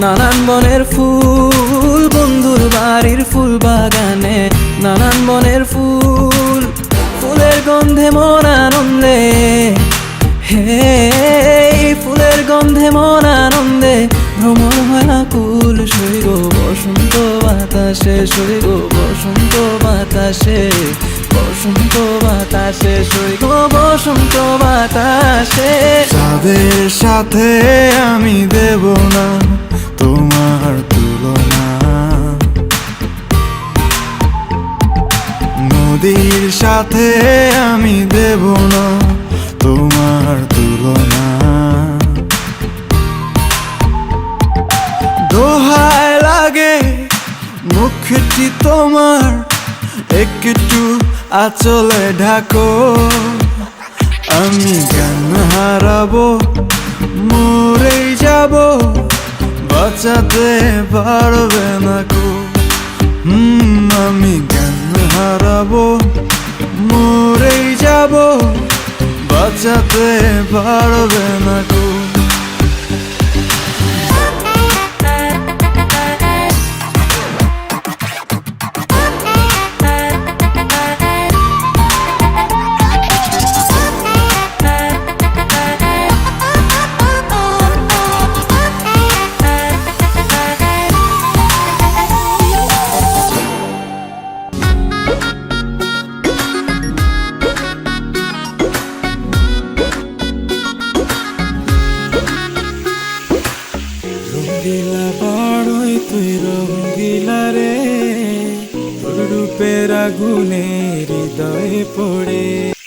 নানান বনের ফুল, বন্ধুর বাড়ির ফুল বাগানে, নানান বনের ফুল, ফুলের গন্ধে মন আনন্দে। হে, ফুলের গন্ধে মন আনন্দে, ভ্রমণ হয় আকুল সৈগ বসন্ত বাতাসে সৈগ বসন্ত বাতাসে বসন্ত বাতাসে সৈগ বসন্ত বাতাসে। সাথে আমি দেব নদীর সাথে আমি দেব না তোমার তুলনা। দোহায় লাগে মুখটি তোমার, একটু আচলে ঢাকো। আমি জ্ঞান হারাবো, মরেই যাব, বাঁচাতে পারবে না কো। বাঁচাতে পারবে না কো রে তোর রূপের আগুনে হৃদয়ে পড়ে।